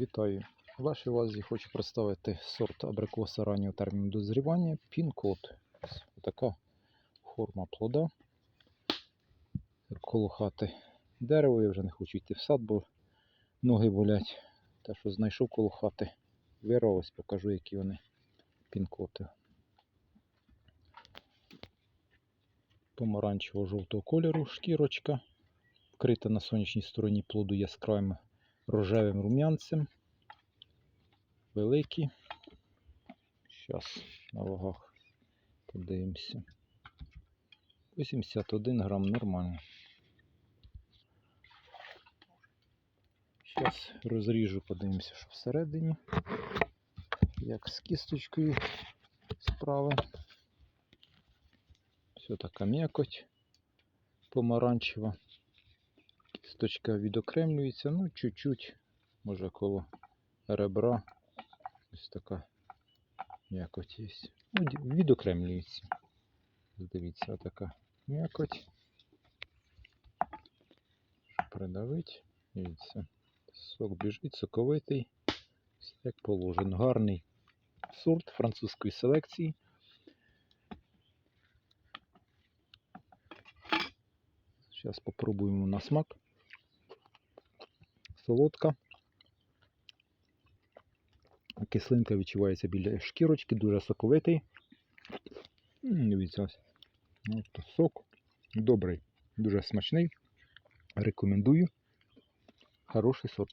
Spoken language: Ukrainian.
Вітаю! Вашій увазі хочу представити сорт абрикоса раннього терміну дозрівання пін-код. Така форма плода. Коло хати дерево, я вже не хочу йти в сад, бо ноги болять. Те, що знайшов коло хати, вирвав, ось покажу, які вони пін-коти. Помаранчево-жовтого кольору шкірочка, вкрита на сонячній стороні плоду яскравим рожевим рум'янцем. Великі. Зараз на вагах подивимося. 81 грам нормально. Зараз розріжу, подивимося, що всередині. Як з кісточкою справи. Все така м'якоть помаранчева. Кісточка відокремлюється, ну, чуть-чуть, може коло ребра. Ось така м'якоть є. Ну, відокремлюється. Дивіться, отака м'якоть. Придавить. Дивіться. Сок біжить, соковитий. Як положено. Гарний сорт французької селекції. Зараз попробуємо на смак. Солодка. Кислинка відчувається біля шкірочки, дуже соковитий. Дивіться. Ну, сок добрий, дуже смачний. Рекомендую. Хороший сорт.